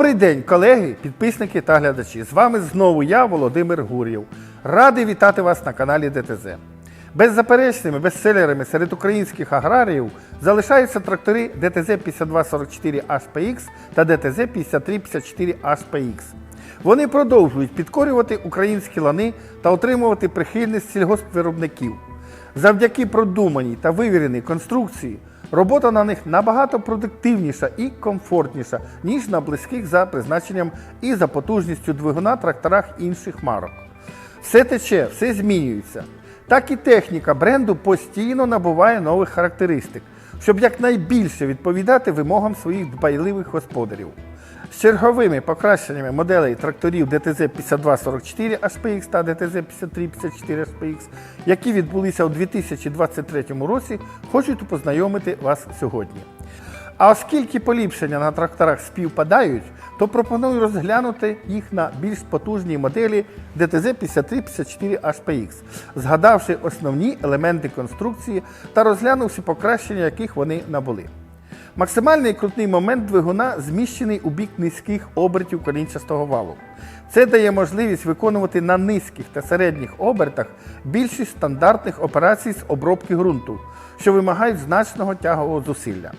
Добрий день, колеги, підписники та глядачі. З вами знову я, Володимир Гур'єв. Радий вітати вас на каналі ДТЗ. Беззаперечними бестселерами серед українських аграріїв залишаються трактори ДТЗ 5244 HPX та ДТЗ 5354 HPX. Вони продовжують підкорювати українські лани та отримувати прихильність сільгоспвиробників. Завдяки продуманій та вивіреній конструкції робота на них набагато продуктивніша і комфортніша, ніж на близьких за призначенням і за потужністю двигуна тракторах інших марок. Все тече, все змінюється. Так і техніка бренду постійно набуває нових характеристик, щоб якнайбільше відповідати вимогам своїх дбайливих господарів. Черговими покращеннями моделей тракторів ДТЗ 5244 HPX та ДТЗ 5354 HPX, які відбулися у 2023 році, хочу познайомити вас сьогодні. А оскільки поліпшення на тракторах співпадають, то пропоную розглянути їх на більш потужній моделі ДТЗ 5354 HPX, згадавши основні елементи конструкції та розглянувши покращення, яких вони набули. Максимальний крутний момент двигуна зміщений у бік низьких обертів колінчастого валу. Це дає можливість виконувати на низьких та середніх обертах більшість стандартних операцій з обробки ґрунту, що вимагають значного тягового зусилля.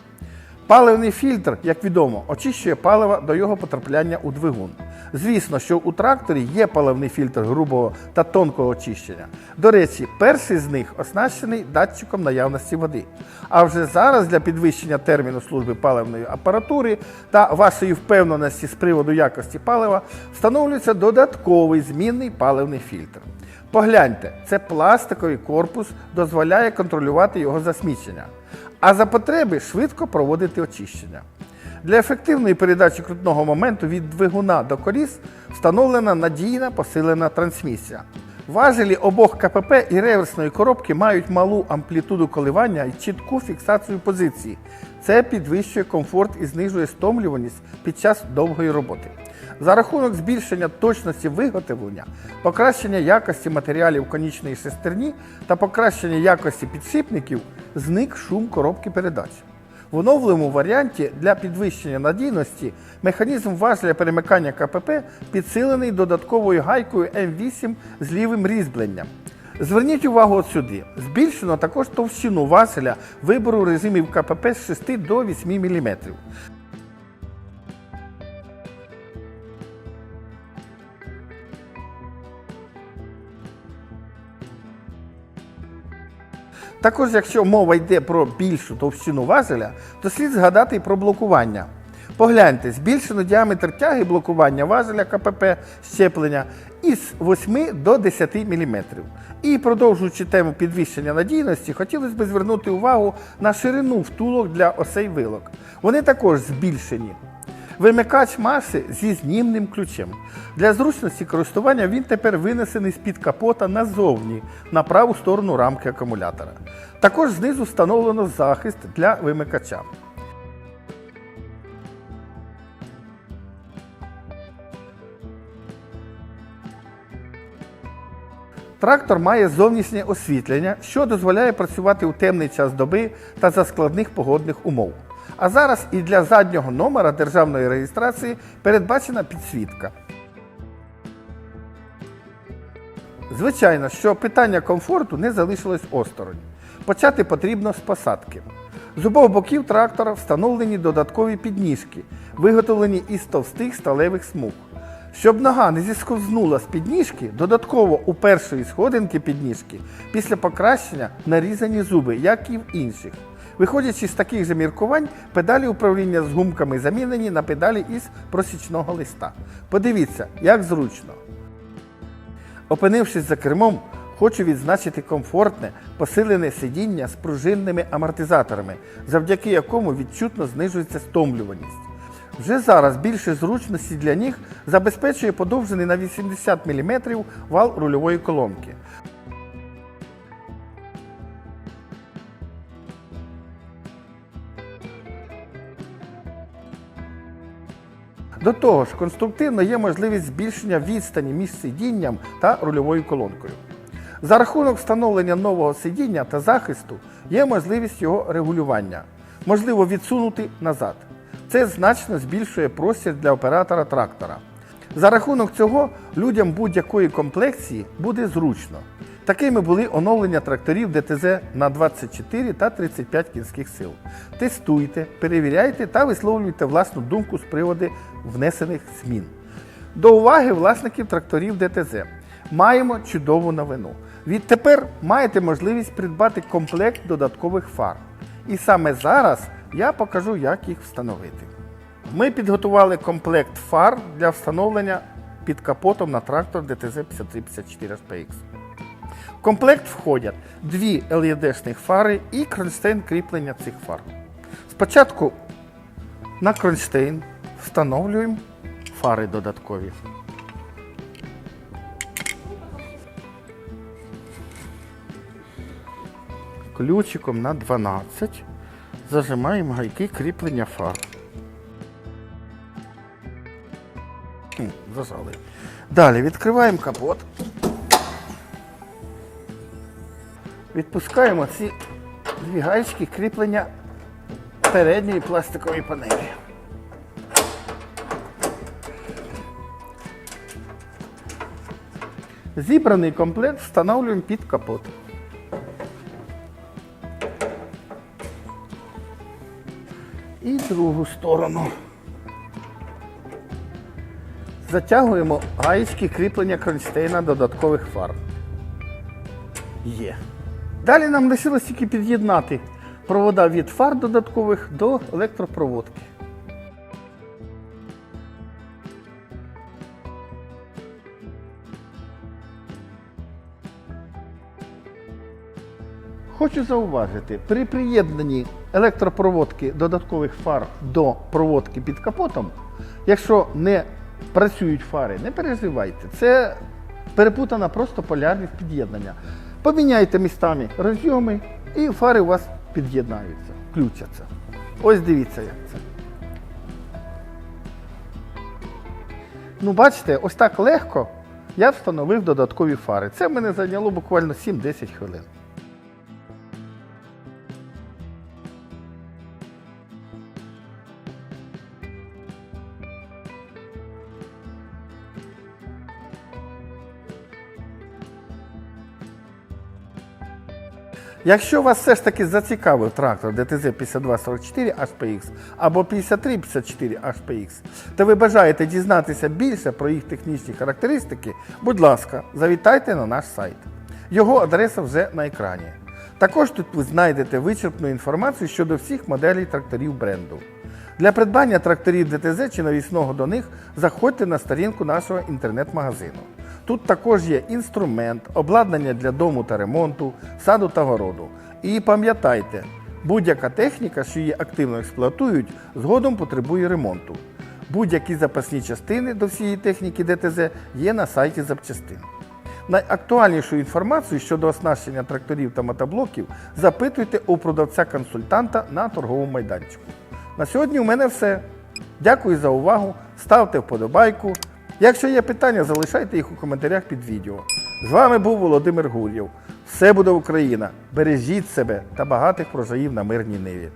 Паливний фільтр, як відомо, очищує паливо до його потрапляння у двигун. Звісно, що у тракторі є паливний фільтр грубого та тонкого очищення. До речі, перший з них оснащений датчиком наявності води. А вже зараз для підвищення терміну служби паливної апаратури та вашої впевненості з приводу якості палива встановлюється додатковий змінний паливний фільтр. Погляньте, це пластиковий корпус дозволяє контролювати його засмічення, а за потреби швидко проводити очищення. Для ефективної передачі крутного моменту від двигуна до коліс встановлена надійна посилена трансмісія. Важелі обох КПП і реверсної коробки мають малу амплітуду коливання і чітку фіксацію позиції. Це підвищує комфорт і знижує стомлюваність під час довгої роботи. За рахунок збільшення точності виготовлення, покращення якості матеріалів конічної шестерні та покращення якості підшипників зник шум коробки передач. В оновленому варіанті для підвищення надійності механізм важеля перемикання КПП підсилений додатковою гайкою М8 з лівим різьбленням. Зверніть увагу от сюди. Збільшено також товщину важеля вибору режимів КПП з 6 до 8 мм. Також, якщо мова йде про більшу товщину важеля, то слід згадати і про блокування. Погляньте, збільшено діаметр тяги блокування важеля КПП щеплення із 8 до 10 мм. І продовжуючи тему підвищення надійності, хотілося б звернути увагу на ширину втулок для осей вилок. Вони також збільшені. Вимикач маси зі знімним ключем. Для зручності користування він тепер винесений з-під капота назовні на праву сторону рамки акумулятора. Також знизу встановлено захист для вимикача. Трактор має зовнішнє освітлення, що дозволяє працювати у темний час доби та за складних погодних умов. А зараз і для заднього номера державної реєстрації передбачена підсвітка. Звичайно, що питання комфорту не залишилось осторонь. Почати потрібно з посадки. З обох боків трактора встановлені додаткові підніжки, виготовлені із товстих сталевих смуг. Щоб нога не зісковзнула з підніжки, додатково у першої сходинки підніжки після покращення нарізані зуби, як і в інших. Виходячи з таких же міркувань, педалі управління з гумками замінені на педалі із просічного листа. Подивіться, як зручно. Опинившись за кермом, хочу відзначити комфортне, посилене сидіння з пружинними амортизаторами, завдяки якому відчутно знижується стомлюваність. Вже зараз більше зручності для ніг забезпечує подовжений на 80 мм вал рульової колонки. До того ж, конструктивно є можливість збільшення відстані між сидінням та рульовою колонкою. За рахунок встановлення нового сидіння та захисту є можливість його регулювання, можливо відсунути назад. Це значно збільшує простір для оператора трактора. За рахунок цього людям будь-якої комплекції буде зручно. Такими були оновлення тракторів ДТЗ на 24 та 35 кінських сил. Тестуйте, перевіряйте та висловлюйте власну думку з приводу внесених змін. До уваги власників тракторів ДТЗ. Маємо чудову новину. Відтепер маєте можливість придбати комплект додаткових фар. І саме зараз я покажу, як їх встановити. Ми підготували комплект фар для встановлення під капотом на трактор ДТЗ 5354 HPX. В комплект входять дві LED-шних фари і кронштейн кріплення цих фар. Спочатку на кронштейн встановлюємо фари додаткові. Ключиком на 12 зажимаємо гайки кріплення фар. Зажали. Далі відкриваємо капот. Відпускаємо ці дві гаєчки кріплення передньої пластикової панелі. Зібраний комплект встановлюємо під капот. І другу сторону. Затягуємо гаєчки кріплення кронштейна додаткових фар. Є. Далі нам лишилось тільки під'єднати провода від фар додаткових до електропроводки. Хочу зауважити, при приєднанні електропроводки додаткових фар до проводки під капотом, якщо не працюють фари, не переживайте. Це перепутана просто полярність під'єднання. Поміняйте містами розйоми і фари у вас під'єднаються, включаться. Ось дивіться, як це. Ну, бачите, ось так легко я встановив додаткові фари. Це мене зайняло буквально 7-10 хвилин. Якщо вас все ж таки зацікавив трактор ДТЗ 5244 HPX або 5354 HPX, та ви бажаєте дізнатися більше про їх технічні характеристики, будь ласка, завітайте на наш сайт. Його адреса вже на екрані. Також тут ви знайдете вичерпну інформацію щодо всіх моделей тракторів бренду. Для придбання тракторів ДТЗ чи навісного до них заходьте на сторінку нашого інтернет-магазину. Тут також є інструмент, обладнання для дому та ремонту, саду та городу. І пам'ятайте, будь-яка техніка, що її активно експлуатують, згодом потребує ремонту. Будь-які запасні частини до всієї техніки ДТЗ є на сайті запчастин. Найактуальнішу інформацію щодо оснащення тракторів та мотоблоків запитуйте у продавця-консультанта на торговому майданчику. На сьогодні у мене все. Дякую за увагу. Ставте вподобайку. Якщо є питання, залишайте їх у коментарях під відео. З вами був Володимир Гур'єв. Все буде Україна! Бережіть себе та багатих прожаїв на мирній ниві.